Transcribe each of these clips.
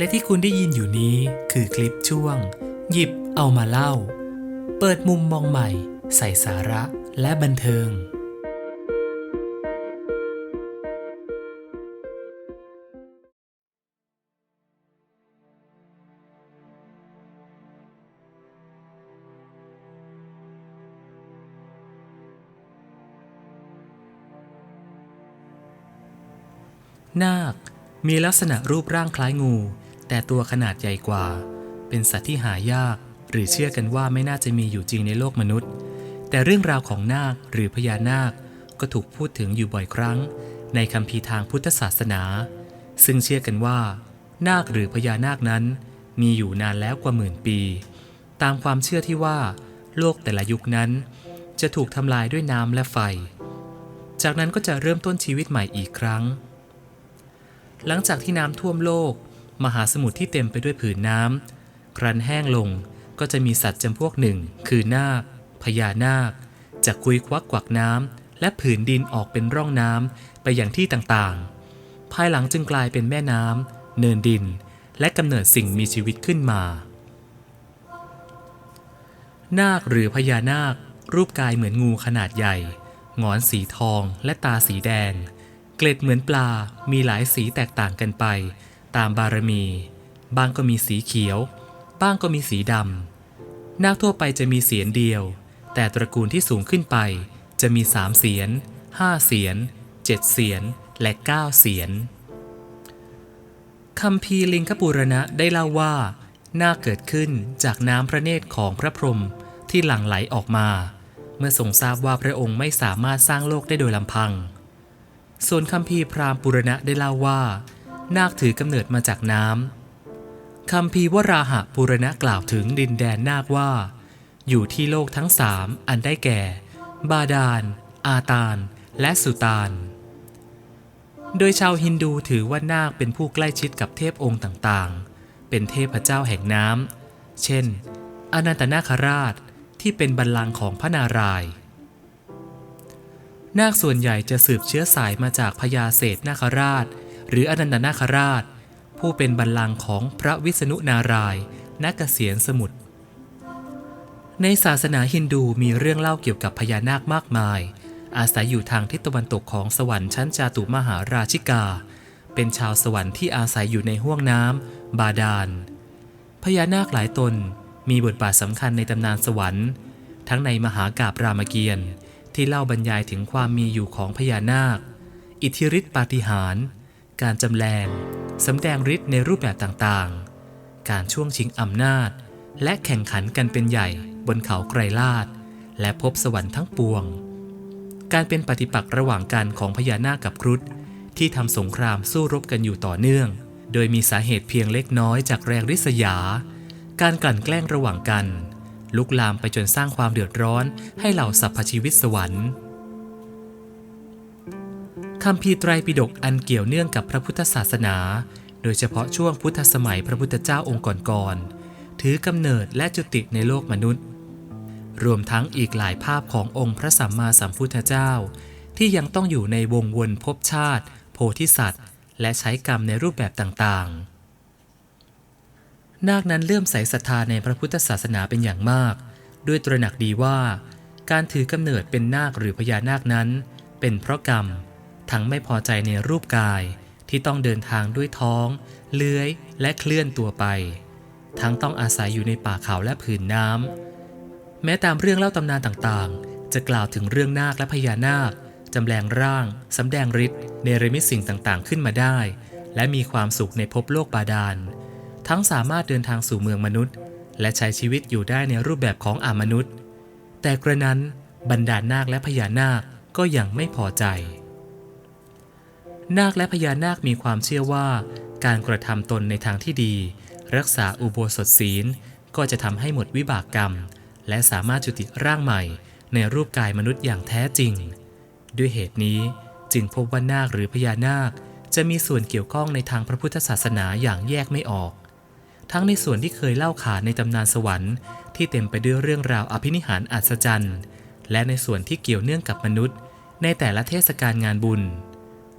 และที่คุณได้ยินอยู่นี้คือคลิปช่วง หยิบเอามาเล่า เปิดมุมมองใหม่ ใส่สาระและบันเทิง นาคมีลักษณะรูปร่างคล้ายงู แต่ตัวขนาดใหญ่กว่า เป็นสัตว์ที่หายาก หรือเชื่อกันว่าไม่น่าจะมีอยู่จริงในโลกมนุษย์ แต่เรื่องราวของนาคหรือพญานาคก็ถูกพูดถึงอยู่บ่อยครั้ง ในคัมภีร์ทางพุทธศาสนา ซึ่งเชื่อกันว่า นาคหรือพญานาคนั้น มีอยู่นานแล้วกว่าหมื่นปี ตามความเชื่อที่ว่า โลกแต่ละยุคนั้น จะถูกทำลายด้วยน้ำและไฟ จากนั้นก็จะเริ่มต้นชีวิตใหม่อีกครั้ง หลังจากที่น้ำท่วมโลก มหาสมุทรที่เต็มไปด้วยผืนน้ำครั้นแห้งลงก็จะมีสัตว์จำพวกหนึ่ง คือนาคพญานาคจะคุยควักกวักน้ำและผืนดินออกเป็นร่องน้ำไปอย่างที่ต่างๆ ภายหลังจึงกลายเป็นแม่น้ำเนินดิน และกำเนิดสิ่งมีชีวิตขึ้นมา นาคหรือพญานาค รูปกายเหมือนงูขนาดใหญ่หงอนสีทองและตาสีแดง เกล็ดเหมือนปลามีหลายสีแตกต่างกันไป ตามบารมีบางก็มีสีเขียว บ้างก็มีสีดำนาคทั่วไปจะมีเสียนเดียว แต่ตระกูลที่สูงขึ้นไป จะมีสามเสียนห้าเสียนเจ็ดเสียนและเก้าเสียนคำพีลิงคปุรณะได้เล่าว่านาคเกิดขึ้นจากน้ำพระเนตรของพระพรหมที่หลั่งไหลออกมา เมื่อทรงทราบว่าพระองค์ไม่สามารถสร้างโลกได้โดยลำพัง ส่วนคำพีพราหมณ์ปุรณะได้เล่าว่า นาคถือกำเนิดมาจากน้ำคำพีวราหะปุรณะกล่าวถึงดินแดนนาคว่า อยู่ที่โลกทั้งสามอันได้แก่ บาดาล อาตาลและสุตาน โดยชาวฮินดูถือว่านาคเป็นผู้ใกล้ชิดกับเทพองค์ต่างๆ เป็นเทพเจ้าแห่งน้ำ เช่น อนันตนาคราชที่เป็นบัลลังก์ของพระนารายณ์นาคส่วนใหญ่จะสืบเชื้อสายมาจากพญาเศรษนาคราช หรืออนันตนาคราช ผู้เป็นบัลลังก์ของพระวิษณุนารายณเกษียนสมุทรในศาสนาฮินดูมีเรื่องเล่าเกี่ยวกับพญานาคมากมาย อาศัยอยู่ทางทิศตะวันตกของสวรรค์ชั้นจาตุมหาราชิกา เป็นชาวสวรรค์ที่อาศัยอยู่ในห้วงน้ำบาดาล พญานาคหลายตนมีบทบาทสำคัญในตำนานสวรรค์ ทั้งในมหากาบรามเกียรติ์ที่เล่าบรรยายถึงความมีอยู่ของพญานาค อิทธิฤทธิปาฏิหาริย์ การจำแรงสำแดงฤทธิ์ในรูปแบบต่างๆ การช่วงชิงอำนาจ และแข่งขันกันเป็นใหญ่บนเขาไกรลาดและพบสวรรค์ทั้งปวง การเป็นปฏิปักษ์ระหว่างกันของพญานาคกับครุฑที่ทำสงครามสู้รบกันอยู่ต่อเนื่อง โดยมีสาเหตุเพียงเล็กน้อยจากแรงริษยา การกลั่นแกล้งระหว่างกัน ลุกลามไปจนสร้างความเดือดร้อนให้เหล่าสรรพชีวิตสวรรค์ คำพีร์ไตรปิฎกอันเกี่ยวเนื่องกับพระพุทธศาสนา โดยเฉพาะช่วงพุทธสมัยพระพุทธเจ้าองค์ก่อนๆ ถือกำเนิดและจุติในโลกมนุษย์ รวมทั้งอีกหลายภาพขององค์พระสัมมาสัมพุทธเจ้า ที่ยังต้องอยู่ในวงวนภพชาติ โพธิสัตว์ และใช้กรรมในรูปแบบต่างๆ นาคนั้นเลื่อมใสศรัทธาในพระพุทธศาสนาเป็นอย่างมาก ด้วยตระหนักดีว่า การถือกำเนิดเป็นนาคหรือพญานาคนั้น เป็นเพราะกรรม ทั้งไม่พอใจในรูปกายที่ต้องเดินทางด้วยท้อง เลื้อย และเคลื่อนตัวไป ทั้งต้องอาศัยอยู่ในป่าเขาและผืนน้ำ แม้ตามเรื่องเล่าตำนานต่างๆ จะกล่าวถึงเรื่องนาคและพญานาคจำแรงร่างสำแดงฤทธิ์เนรมิตสิ่งต่างๆ ขึ้นมาได้ และมีความสุขในภพโลกบาดาล ทั้งสามารถเดินทางสู่เมืองมนุษย์ และใช้ชีวิตอยู่ได้ในรูปแบบของอามนุษย์ แต่กระนั้นบรรดานาคและพญานาคก็ยังไม่พอใจ นาคและพญานาคมีความเชื่อว่า การกระทำตนในทางที่ดี รักษาอุโบสถศีล ก็จะทำให้หมดวิบากกรรม และสามารถจุติร่างใหม่ ในรูปกายมนุษย์อย่างแท้จริง ด้วยเหตุนี้จึงพบว่านาคหรือพญานาค จะมีส่วนเกี่ยวข้องในทางพระพุทธศาสนาอย่างแยกไม่ออก ทั้งในส่วนที่เคยเล่าขานในตำนานสวรรค์ที่เต็มไปด้วยเรื่องราวอภินิหารอัศจรรย์ และในส่วนที่เกี่ยวเนื่องกับมนุษย์ ในแต่ละเทศกาลงานบุญ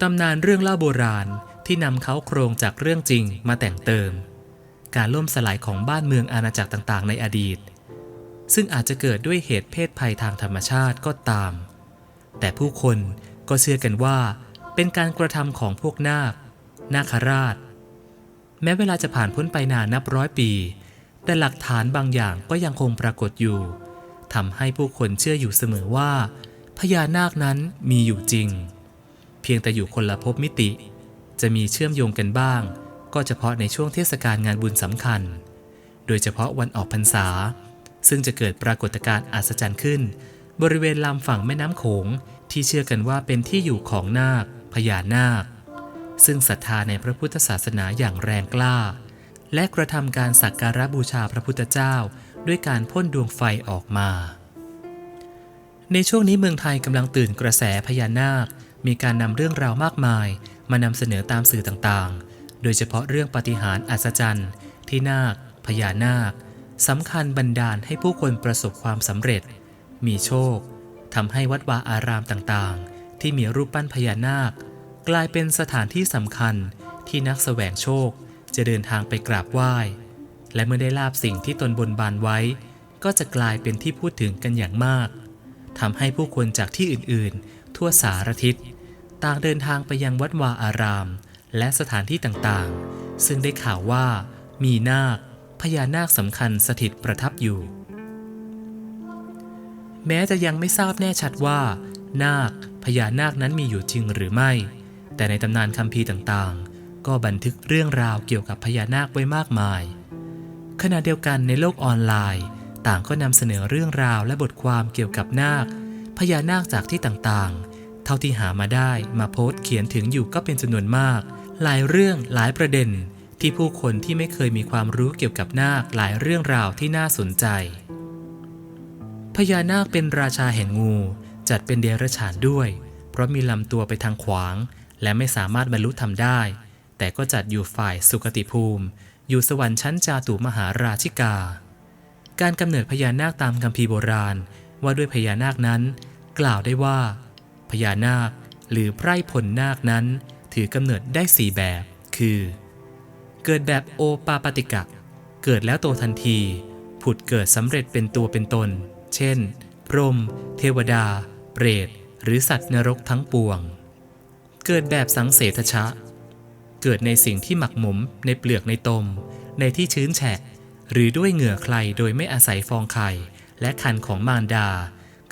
ตำนานเรื่องเล่าโบราณที่นำเขาโครงจากเรื่องจริงมาแต่งเติม การล่มสลายของบ้านเมืองอาณาจักรต่างๆ ในอดีต ซึ่งอาจจะเกิดด้วยเหตุเพศภัยทางธรรมชาติก็ตาม แต่ผู้คนก็เชื่อกันว่า เป็นการกระทำของพวกนาค นาคราช แม้เวลาจะผ่านพ้นไปนานนับร้อยปี แต่หลักฐานบางอย่างก็ยังคงปรากฏอยู่ทำให้ผู้คนเชื่ออยู่เสมอว่าพญานาคนั้นมีอยู่จริง เพียงแต่อยู่คนละภพมิติ จะมีเชื่อมโยงกันบ้าง ก็เฉพาะในช่วงเทศกาลงานบุญสำคัญ โดยเฉพาะวันออกพรรษา ซึ่งจะเกิดปรากฏการณ์อัศจรรย์ขึ้น บริเวณลำฝั่งแม่น้ำโขงที่เชื่อกันว่าเป็นที่อยู่ของนาคพญานาค ซึ่งศรัทธาในพระพุทธศาสนาอย่างแรงกล้า และกระทำการสักการะบูชาพระพุทธเจ้า ด้วยการพ่นดวงไฟออกมา ในช่วงนี้เมืองไทยกำลังตื่นกระแสพญานาค มีการนำเรื่องราวมากมาย มานำเสนอตามสื่อต่างๆ โดยเฉพาะเรื่องปฏิหารอัศจรรย์ที่นาค พญานาคสำคัญบันดาลให้ผู้คนประสบความสำเร็จ มีโชคทำให้วัดวาอารามต่างๆ ที่มีรูปปั้นพญานาค กลายเป็นสถานที่สำคัญที่นักแสวงโชคจะเดินทางไปกราบไหว้ และเมื่อได้ลาบสิ่งที่ตนบนบานไว้ ก็จะกลายเป็นที่พูดถึงกันอย่างมากทำให้ผู้คนจากที่อื่นๆ ทั่วสารทิศ ต่างเดินทางไปยังวัดวาอาราม และสถานที่ต่างๆ ซึ่งได้ข่าวว่า มีนาคพญานาคสำคัญสถิตประทับอยู่ แม้จะยังไม่ทราบแน่ชัดว่า นาคพญานาคนั้นมีอยู่จริงหรือไม่ แต่ในตำนานคัมภีร์ต่างๆ ก็บันทึกเรื่องราวเกี่ยวกับพญานาคไว้มากมาย ขณะเดียวกันในโลกออนไลน์ ต่างก็นำเสนอเรื่องราวและบทความเกี่ยวกับนาค พญานาคจากที่ต่างๆ เท่าที่หามาได้มาโพสต์เขียนถึงอยู่ก็เป็นจำนวนมาก หลายเรื่องหลายประเด็น ที่ผู้คนที่ไม่เคยมีความรู้เกี่ยวกับนาคหลายเรื่องราวที่น่าสนใจ พญานาคเป็นราชาแห่งงู จัดเป็นเดรัจฉานด้วย เพราะมีลำตัวไปทางขวาง และไม่สามารถบรรลุธรรมได้ แต่ก็จัดอยู่ฝ่ายสุคติภูมิ อยู่สวรรค์ชั้นจาตุมหาราชิกา การกำเนิดพญานาคตามคัมภีร์โบราณ ว่าด้วยพญานาคนั้น กล่าวได้ว่า ญานาค หรือไพร่พลนาคนั้น ถือกำเนิดได้สี่แบบ คือ เกิดแบบโอปาปาติกะ เกิดแล้วโตทันที ผุดเกิดสำเร็จเป็นตัวเป็นตน เช่น พรหมเทวดา เปรต หรือสัตว์นรกทั้งปวง เกิดแบบสังเสทชะ เกิดในสิ่งที่หมักหมม ในเปลือกในตม ในที่ชื้นแฉะ หรือด้วยเหงื่อใครโดยไม่อาศัยฟองไข่และคันของมารดา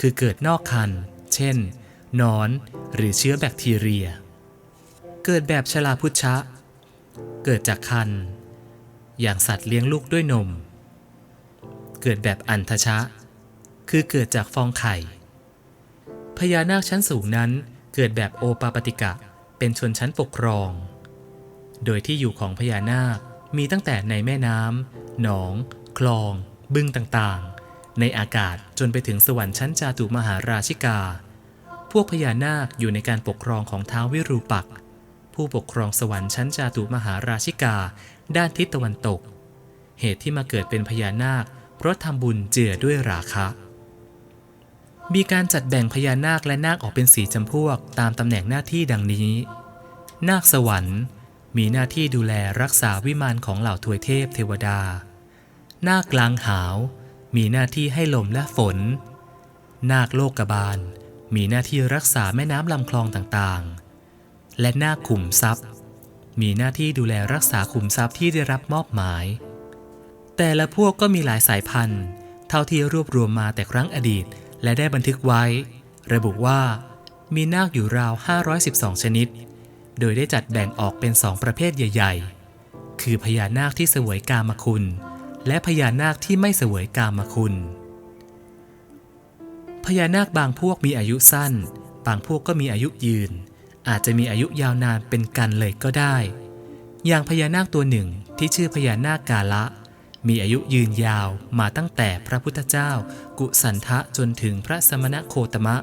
คือเกิดนอกคัน เช่น นอน หรือเชื้อแบคทีเรีย เกิดแบบชลาพุชะ เกิดจากคัน อย่างสัตว์เลี้ยงลูกด้วยนม เกิดแบบอันทชะ คือเกิดจากฟองไข่ พญานาคชั้นสูงนั้นเกิดแบบโอปาปติกะ เป็นชนชั้นปกครอง โดยที่อยู่ของพญานาคมีตั้งแต่ในแม่น้ำหนอง คลอง บึงต่างๆ ในอากาศจนไปถึงสวรรค์ชั้นจาตุมหาราชิกา พวกพญานาคอยู่ในการปกครองของท้าววิรูปัก ผู้ปกครองสวรรค์ชั้นจาตุมหาราชิกา ด้านทิศตะวันตก เหตุที่มาเกิดเป็นพญานาค เพราะทำบุญเจือด้วยราคะ มีการจัดแบ่งพญานาคและนาคออกเป็นสีจำพวกตามตำแหน่งหน้าที่ดังนี้ นาคสวรรค์ มีหน้าที่ดูแลรักษาวิมานของเหล่าทวยเทพเทวดา นาคกลางหาว มีหน้าที่ให้ลมและฝน นาคโลกบาล มีหน้าที่รักษาแม่น้ำลำคลองต่างๆ และนาคขุมทรัพย์ มีหน้าที่ดูแลรักษาขุมทรัพย์ที่ได้รับมอบหมาย แต่ละพวกก็มีหลายสายพันธุ์ เท่าที่รวบรวมมาแต่ครั้งอดีตและได้บันทึกไว้ ระบุว่า มีนาคอยู่ราว 512 ชนิด โดยได้จัดแบ่งออกเป็นสองประเภทใหญ่ ๆ คือพญานาคที่เสวยกามคุณ และพญานาคที่ไม่เสวยกามคุณ พญานาคบางพวกมีอายุสั้น บางพวกก็มีอายุยืน อาจจะมีอายุยาวนานเป็นกันเลยก็ได้ อย่างพญานาคตัวหนึ่งที่ชื่อพญานาคกาละ มีอายุยืนยาวมาตั้งแต่พระพุทธเจ้า กุสันทะจนถึงพระสมณโคตมะ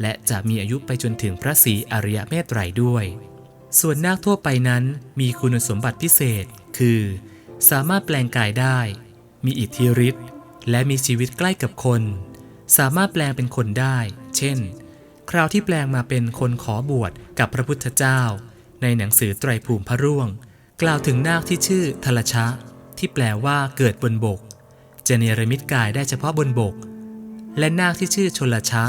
และจะมีอายุไปจนถึงพระศรีอริยเมตไตรด้วย ส่วนนาคทั่วไปนั้นมีคุณสมบัติพิเศษ คือ สามารถแปลงกายได้ มีอิทธิฤทธิ์และมีชีวิตใกล้กับคน สามารถแปลงเป็นคนได้ เช่น คราวที่แปลงมาเป็นคนขอบวชกับพระพุทธเจ้า ในหนังสือไตรภูมิพระร่วง กล่าวถึงนาคที่ชื่อทลชะ ที่แปลว่าเกิดบนบก จะเนรมิตกายได้เฉพาะบนบก และนาคที่ชื่อชลชะ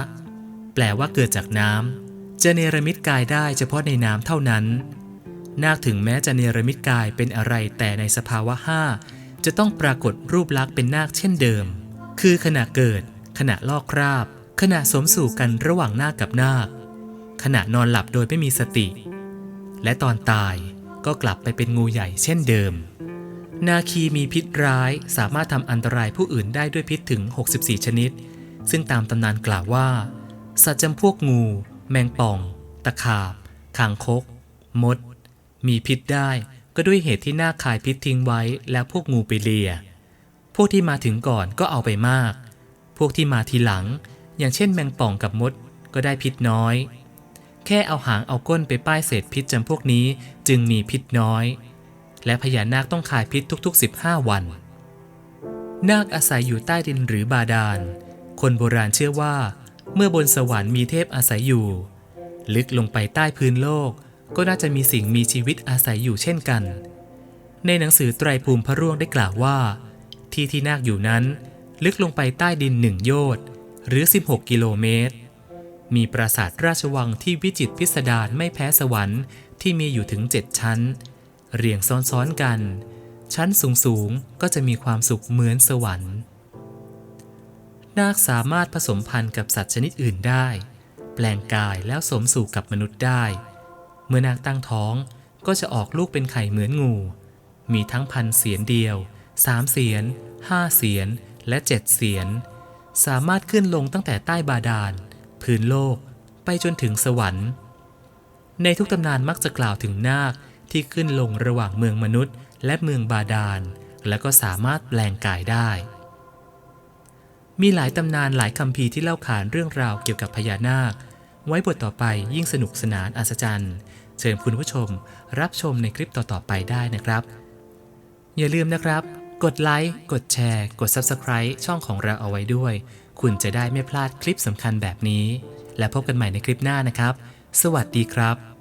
แปลว่าเกิดจากน้ำจะเนรมิตกายได้เฉพาะในน้ำเท่านั้น นาคถึงแม้จะเนรมิตกายเป็นอะไรแต่ในสภาวะห้าจะต้องปรากฏรูปลักษณ์เป็นนาคเช่นเดิม คือขณะเกิด ขณะลอกคราบ ขณะสมสู่กันระหว่างหน้ากับหน้า ขณะนอนหลับโดยไม่มีสติ และตอนตายก็กลับไปเป็นงูใหญ่เช่นเดิม นาคีมีพิษร้ายสามารถทำอันตรายผู้อื่นได้ด้วยพิษถึง 64 ชนิด ซึ่งตามตำนานกล่าวว่า สัตว์จำพวกงู แมงป่อง ตะขาบคางคก มด มีพิษได้ก็ด้วยเหตุที่หน้าคายพิษทิ้งไว้แล้วพวกงูไปเลีย พวกที่มาถึงก่อนก็เอาไปมาก พวกที่มาทีหลัง อย่างเช่นแมงป่องกับมดก็ได้พิษน้อย แค่เอาหางเอาก้นไปป้ายเศษพิษจำพวกนี้จึงมีพิษน้อย และพญานาคต้องคายพิษทุกๆ 15 วัน นาคอาศัยอยู่ใต้ดินหรือบาดาล คนโบราณเชื่อว่า เมื่อบนสวรรค์มีเทพอาศัยอยู่ ลึกลงไปใต้พื้นโลกก็น่าจะมีสิ่งมีชีวิตอาศัยอยู่เช่นกัน ในหนังสือไตรภูมิพระร่วงได้กล่าวว่า ที่ที่นาคอยู่นั้น ลึกลงไปใต้ดินหนึ่งโยชน์หรือ 16 กิโลเมตร มีปราสาทราชวังที่วิจิตรพิสดารไม่แพ้สวรรค์ที่มีอยู่ถึงเจ็ดชั้น เรียงซ้อนๆกัน ชั้นสูงๆก็จะมีความสุขเหมือนสวรรค์ นาคสามารถผสมพันธุ์กับสัตว์ชนิดอื่นได้ แปลงกายแล้วสมสู่กับมนุษย์ได้ เมื่อนาคตั้งท้องก็จะออกลูกเป็นไข่เหมือนงู มีทั้งพันเสียนเดียวสามเสียนห้าเสียน และเจ็ดเสียน สามารถขึ้นลงตั้งแต่ใต้บาดาลพื้นโลกไปจนถึงสวรรค์ ในทุกตำนานมักจะกล่าวถึงนาคที่ขึ้นลงระหว่างเมืองมนุษย์ และเมืองบาดาล และก็สามารถแปลงกายได้ มีหลายตำนานหลายคำพีที่เล่าขานเรื่องราวเกี่ยวกับพญานาค ไว้บทต่อไปยิ่งสนุกสนานอัศจรรย์ เชิญคุณผู้ชมรับชมในคลิปต่อๆไปได้นะครับ อย่าลืมนะครับ กดไลค์ กดแชร์ กด Subscribe ช่องของเราเอาไว้ด้วย คุณจะได้ไม่พลาดคลิปสำคัญแบบนี้ และพบกันใหม่ในคลิปหน้านะครับ สวัสดีครับ